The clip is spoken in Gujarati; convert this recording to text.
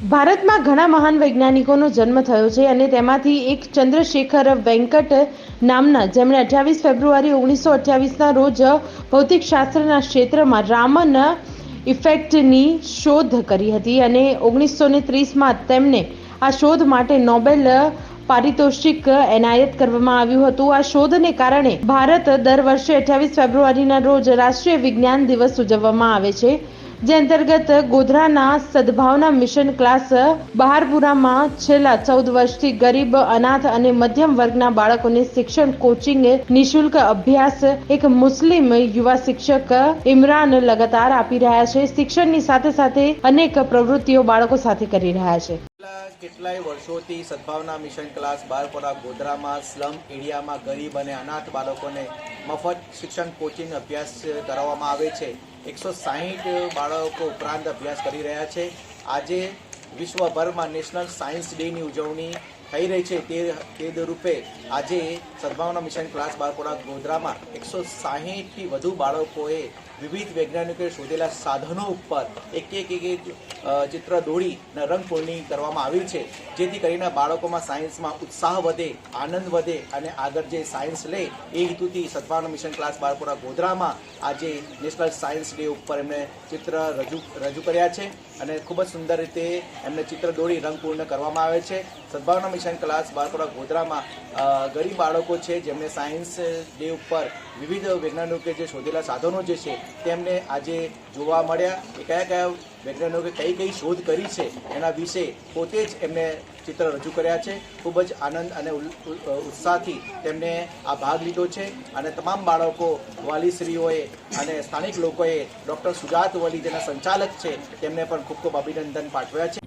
ભારતમાં ઘણા મહાન વૈજ્ઞાનિકોનો જન્મ થયો છે અને તેમાંથી એક ચંદ્રશેખર વેંકટ નામના, જેમણે અઠ્યાવીસ ફેબ્રુઆરી ઓગણીસો અઠ્યાવીસના રોજ ભૌતિકશાસ્ત્રના ક્ષેત્રમાં રામન ઇફેક્ટની શોધ કરી હતી અને ઓગણીસો ને ત્રીસમાં તેમને આ શોધ માટે નોબેલ પારિતોષિક એનાયત કરવામાં આવ્યું હતું. આ શોધને કારણે ભારત દર વર્ષે અઠ્યાવીસ ફેબ્રુઆરીના રોજ રાષ્ટ્રીય વિજ્ઞાન દિવસ ઉજવવામાં આવે છે. જે અંતર્ગત ગોધરાના સદભાવના મિશન ક્લાસ બહારપુરામાં છેલ્લા ચૌદ વર્ષથી ગરીબ, અનાથ અને મધ્યમ વર્ગના બાળકોને શિક્ષણ કોચિંગ નિશુલ્ક અભ્યાસ એક મુસ્લિમ યુવા શિક્ષક ઇમરાન લગાતાર આપી રહ્યા છે. શિક્ષણની સાથે સાથે અનેક પ્રવૃત્તિઓ બાળકો સાથે કરી રહ્યા છે. કેટલાય વર્ષોથી સદભાવના મિશન ક્લાસ બારપોરા ગોધરામાં સ્લમ એરિયામાં ગરીબ અને અનાથ બાળકોને મફત શિક્ષણ કોચિંગ અભ્યાસ કરાવવામાં આવે છે. એકસો સાહીઠ બાળકો ઉપરાંત અભ્યાસ કરી રહ્યા છે. આજે વિશ્વભરમાં નેશનલ સાયન્સ ડેની ઉજવણી થઈ રહી છે તે તે રૂપે આજે સદભાવના મિશન ક્લાસ બારપોરા ગોધરામાં એકસો સાહીઠથી વધુ બાળકોએ વિવિધ વૈજ્ઞાનિકોએ શોધેલા સાધનો ઉપર એક એક એક ચિત્ર દોડી અને રંગપૂર્ણી કરવામાં આવી છે. જેથી કરીને બાળકોમાં સાયન્સમાં ઉત્સાહ વધે, આનંદ વધે અને આગળ જે સાયન્સ લે એ હેતુથી સદભાવના મિશન ક્લાસ બારપોરા ગોધરામાં આજે નેશનલ સાયન્સ ડે ઉપર એમણે ચિત્ર રજૂ રજૂ કર્યા છે અને ખૂબ જ સુંદર રીતે એમને ચિત્ર દોડી રંગપૂર્ણ કરવામાં આવે છે. સદભાવના મિશન ક્લાસ બારપુરા ગોધરામાં ગરીબ બાળકો છે, જેમને સાયન્સ ડે ઉપર વિવિધ વૈજ્ઞાનિકોએ જે શોધેલા સાધનો જે છે, તેમને આજે જોવા મળ્યા એ કયા કયા વૈજ્ઞાનિકોએ કઈ કઈ શોધ કરી છે, એના વિશે પોતે જ એમને ચિત્ર રજૂ કર્યા છે. ખૂબ જ આનંદ અને ઉત્સાહથી તેમને આ ભાગ લીધો છે અને તમામ બાળકો, વાલીશ્રીઓએ અને સ્થાનિક લોકોએ ડૉક્ટર સુજાત વલી જેના સંચાલક છે, તેમને પણ ખૂબ ખૂબ અભિનંદન પાઠવ્યા છે.